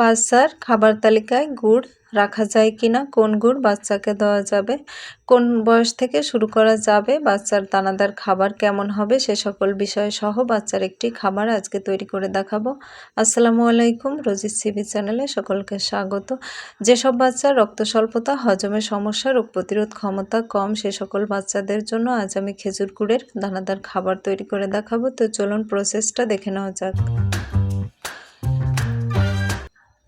বাচ্চার খাবার তালিকায় গুড় রাখা যায় কি না কোন গুড় বাচ্চাকে দেওয়া যাবে, কোন বয়স থেকে শুরু করা যাবে, বাচ্চার দানাদার খাবার কেমন হবে, সে সকল বিষয় সহ বাচ্চার একটি খাবার আজকে তৈরি করে দেখাবো। আসসালামু আলাইকুম রোজির সিবি চ্যানেলে সকলকে স্বাগত। যেসব বাচ্চার রক্ত স্বল্পতা হজমের সমস্যা, রোগ প্রতিরোধ ক্ষমতা কম, সে সকল বাচ্চাদের জন্য আজ আমি খেজুর গুড়ের দানাদার খাবার তৈরি করে দেখাবো। তো চলুন প্রসেসটা দেখে নেওয়া যাক।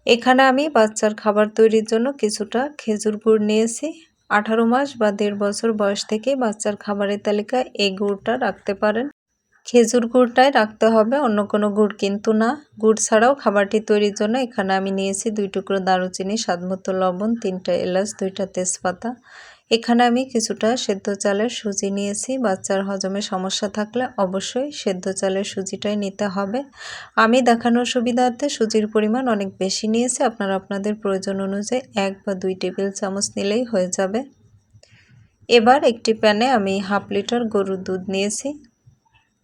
এখানে আমি বাচ্চার খাবার তৈরির জন্য কিছুটা খেজুর গুড় নিয়েছি। আঠারো মাস বা দেড় বছর বয়স থেকে বাচ্চার খাবারের তালিকায় এই গুড়টা রাখতে পারেন। খেজুর গুড়টাই রাখতে হবে, অন্য কোনো গুড় কিন্তু না। গুড় ছাড়াও খাবারটি তৈরির জন্য এখানে আমি নিয়েছি দুই টুকরো দারুচিনি, স্বাদমতো লবণ, তিনটা এলাচ, দুইটা তেজপাতা। এখানে আমি কিছুটা সেদ্ধ চালের সুজি নিয়েছি। বাচ্চার হজমে সমস্যা থাকলে অবশ্যই সেদ্ধ চালের সুজিটাই নিতে হবে। আমি দেখানোর সুবিধার্থে সুজির পরিমাণ অনেক বেশি নিয়েছি। আপনারা আপনাদের প্রয়োজন অনুযায়ী এক বা দুই টেবিল চামচ নিলেই হয়ে যাবে। এবার একটি প্যানে আমি হাফ লিটার গরুর দুধ নিয়েছি।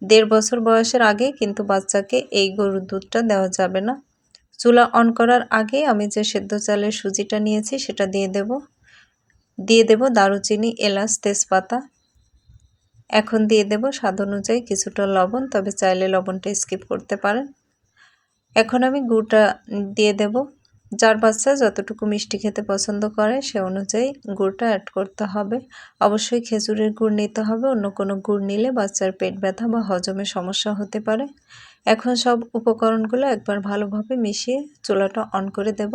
দেড় বছর বয়সের আগে কিন্তু বাচ্চাকে এই গরুর দুধটা দেওয়া যাবে না। চুলা অন করার আগে আমি যে সেদ্ধ চালের সুজিটা নিয়েছি সেটা দিয়ে দেবো। দিয়ে দেব দারুচিনি, এলাচ, তেজপাতা। এখন দিয়ে দেব স্বাদ অনুযায়ী কিছুটা লবণ, তবে চাইলে লবণটা স্কিপ করতে পারেন। এখন আমি গুড়টা দিয়ে দেব। যার বাচ্চা যতটুকু মিষ্টি খেতে পছন্দ করে, সে অনুযায়ী গুড়টা অ্যাড করতে হবে। অবশ্যই খেজুরের গুড় নিতে হবে, অন্য কোনো গুড় নিলে বাচ্চার পেট ব্যথা বা হজমের সমস্যা হতে পারে। এখন সব উপকরণগুলো একবার ভালোভাবে মিশিয়ে চুলাটা অন করে দেব।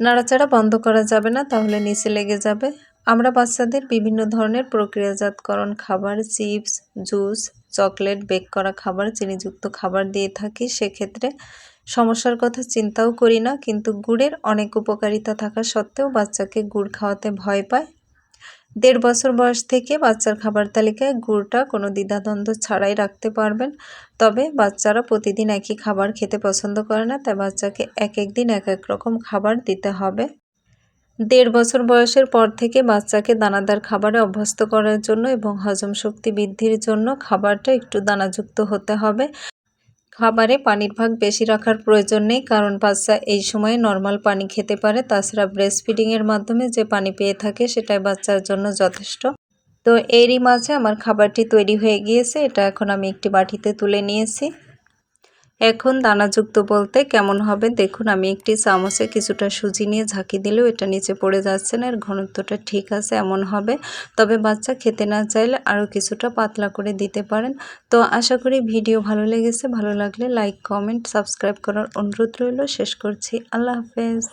নাড়াচাড়া বন্ধ করা যাবে না, তাহলে নিচে লেগে যাবে। আমরা বাচ্চাদের বিভিন্ন ধরনের প্রক্রিয়াজাতকরণ, খাবার, চিপস, জুস, চকলেট, বেক করা খাবার, চিনিযুক্ত খাবার দিয়ে থাকি। সেক্ষেত্রে সমস্যার কথা চিন্তাও করি না, কিন্তু গুড়ের অনেক উপকারিতা থাকা সত্ত্বেও বাচ্চাকে গুড় খাওয়াতে ভয় পায়। দেড় বছর বয়স থেকে বাচ্চার খাবার তালিকায় গুড়টা কোনো দ্বিধাদ্বন্দ্ব ছাড়াই রাখতে পারবেন। তবে বাচ্চারা প্রতিদিন একই খাবার খেতে পছন্দ করে না, তাই বাচ্চাকে এক এক দিন এক এক রকম খাবার দিতে হবে। দেড় বছর বয়সের পর থেকে বাচ্চাকে দানাদার খাবারে অভ্যস্ত করার জন্য এবং হজম শক্তি বৃদ্ধির জন্য খাবারটা একটু দানাযুক্ত হতে হবে। খাবারে পানির ভাগ বেশি রাখার প্রয়োজন নেই, কারণ বাচ্চা এই সময়ে নর্মাল পানি খেতে পারে। তাছাড়া ব্রেস্ট ফিডিংয়ের মাধ্যমে যে পানি পেয়ে থাকে সেটাই বাচ্চার জন্য যথেষ্ট। তো এরই মাঝে আমার খাবারটি তৈরি হয়ে গিয়েছে, এটা এখন আমি একটি বাটিতে তুলে নিয়েছি। এখন দানাযুক্ত বলতে কেমন হবে? দেখুন, আমি একটি চামচে কিছুটা সুজি নিয়ে ঝাঁকি দিলেও এটা নিচে পড়ে যাচ্ছে না, এর ঘনত্বটা ঠিক আছে, এমন হবে। তবে বাচ্চা খেতে না চাইলে আরও কিছুটা পাতলা করে দিতে পারেন। তো আশা করি ভিডিও ভালো লেগেছে। ভালো লাগলে লাইক, কমেন্ট, সাবস্ক্রাইব করার অনুরোধ রইল। শেষ করছি। আল্লাহ হাফেজ।